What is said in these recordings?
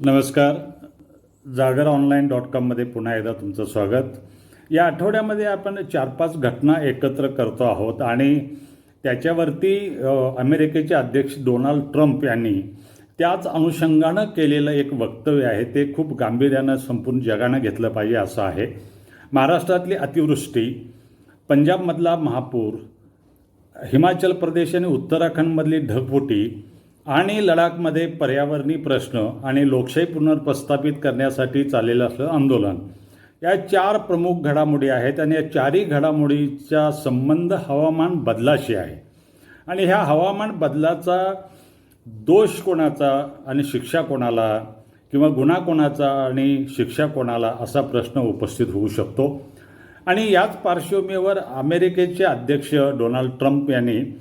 नमस्कार. जागर online dot कॉममध्ये पुन्हा एकदा तुमचं स्वागत. या आठवड्यामध्ये आपण चार पाच घटना एकत्र करतो आहोत आणि त्याच्यावरती अमेरिकेचे अध्यक्ष डोनाल्ड ट्रम्प यांनी त्याच अनुषंगानं केलेलं एक वक्तव्य आहे ते खूप गांभीर्यानं संपूर्ण जगानं घेतलं पाहिजे असं आहे. महाराष्ट्रातली अतिवृष्टी पंजाबमधला महापूर हिमाचल प्रदेश आणि उत्तराखंडमधली ढगफुटी आणि लडाखमध्ये पर्यावरणीय प्रश्न आणि लोकशाही पुनर्प्रस्थापित करण्यासाठी चाललेलं असलं आंदोलन. या चार प्रमुख घडामोडी आहेत आणि या चारही घडामोडीचा संबंध हवामान बदलाशी आहे. आणि ह्या हवामान बदलाचा दोष कोणाचा आणि शिक्षा कोणाला किंवा गुन्हा कोणाचा आणि शिक्षा कोणाला असा प्रश्न उपस्थित होऊ शकतो. आणि याच पार्श्वभूमीवर अमेरिकेचे अध्यक्ष डोनाल्ड ट्रम्प यांनी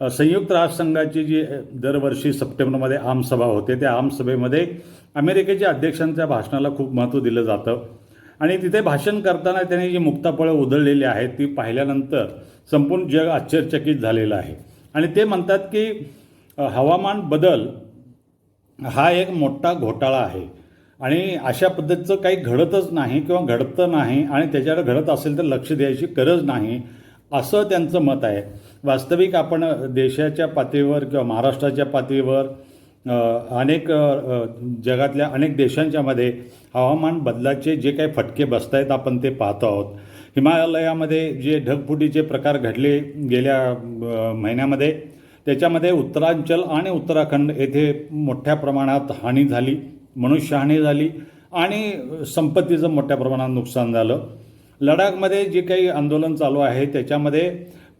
संयुक्त राष्ट्रसंघाची जी दरवर्षी सप्टेंबरमध्ये आमसभा होते त्या आमसभेमध्ये अमेरिकेच्या अध्यक्षांच्या भाषणाला खूप महत्त्व दिलं जातं. आणि तिथे भाषण करताना त्यांनी जी मुक्ताफळं उधळलेली आहेत ती पाहिल्यानंतर संपूर्ण जग आश्चर्यचकित झालेलं आहे. आणि ते म्हणतात की हवामान बदल हा एक मोठा घोटाळा आहे. आणि अशा पद्धतीचं काही घडतच नाही किंवा घडतं नाही आणि त्याच्याकडे घडत असेल तर लक्ष द्यायची गरज नाही. असं त्यांचं मत आहे. वास्तविक आपण देशाच्या पातळीवर किंवा महाराष्ट्राच्या पातळीवर अनेक जगातल्या अनेक देशांच्यामध्ये हवामान बदलाचे जे काही फटके बसत आहेत आपण ते पाहतो आहोत. हिमालयामध्ये जे ढगफुटीचे प्रकार घडले गेल्या महिन्यामध्ये त्याच्यामध्ये उत्तरांचल आणि उत्तराखंड येथे मोठ्या प्रमाणात हानी झाली मनुष्यहानी झाली आणि संपत्तीचं मोठ्या प्रमाणात नुकसान झालं. लडाखमध्ये जे काही आंदोलन चालू आहे त्याच्यामध्ये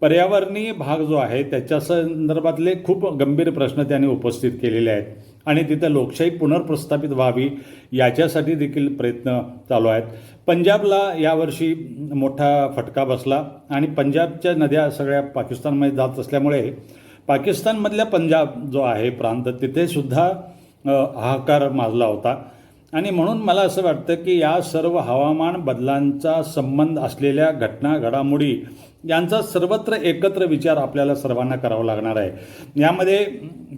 पर्यावरणीय भाग जो आहे त्याच्या संदर्भातले खूप गंभीर प्रश्न त्यांनी उपस्थित केलेले आहेत. आणि तिथं लोकशाही पुनर्प्रस्थापित व्हावी याच्यासाठी देखील प्रयत्न चालू आहेत. पंजाबला यावर्षी मोठा फटका बसला आणि पंजाबच्या नद्या सगळ्या पाकिस्तानमध्ये जात असल्यामुळे पाकिस्तानमधल्या पंजाब जो आहे प्रांत तिथेसुद्धा हाहाकार माजला होता. आणि म्हणून मला असं वाटतं की या सर्व हवामान बदलांचा संबंध असलेल्या घटना घडामोडी यांचा सर्वत्र एकत्र विचार आपल्याला सर्वांना करावा लागणार आहे. यामध्ये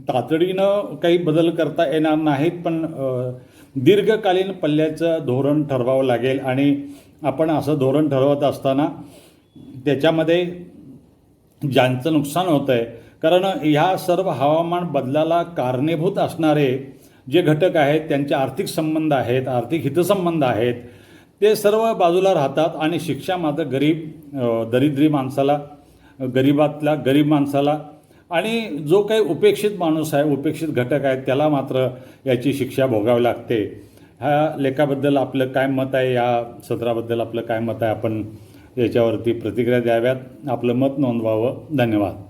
तातडीनं काही बदल करता येणार नाहीत पण दीर्घकालीन पल्ल्याचं धोरण ठरवावं लागेल आणि आपण असं धोरण ठरवत असताना त्याच्यामध्ये ज्यांचं नुकसान होतं आहे कारण ह्या सर्व हवामान बदलाला कारणीभूत असणारे जे घटक आहेत त्यांचे आर्थिक संबंध आहेत आर्थिक हितसंबंध आहेत ते सर्व बाजूला राहतात आणि शिक्षा मात्र गरीब दरिद्री माणसाला गरीबातल्या गरीब माणसाला आणि जो काही उपेक्षित माणूस आहे उपेक्षित घटक आहेत त्याला मात्र याची शिक्षा भोगावी लागते. ह्या लेखाबद्दल आपलं काय मत आहे? या सत्राबद्दल आपलं काय मत आहे? आपण याच्यावरती प्रतिक्रिया द्याव्यात. आपलं मत नोंदवावं. धन्यवाद.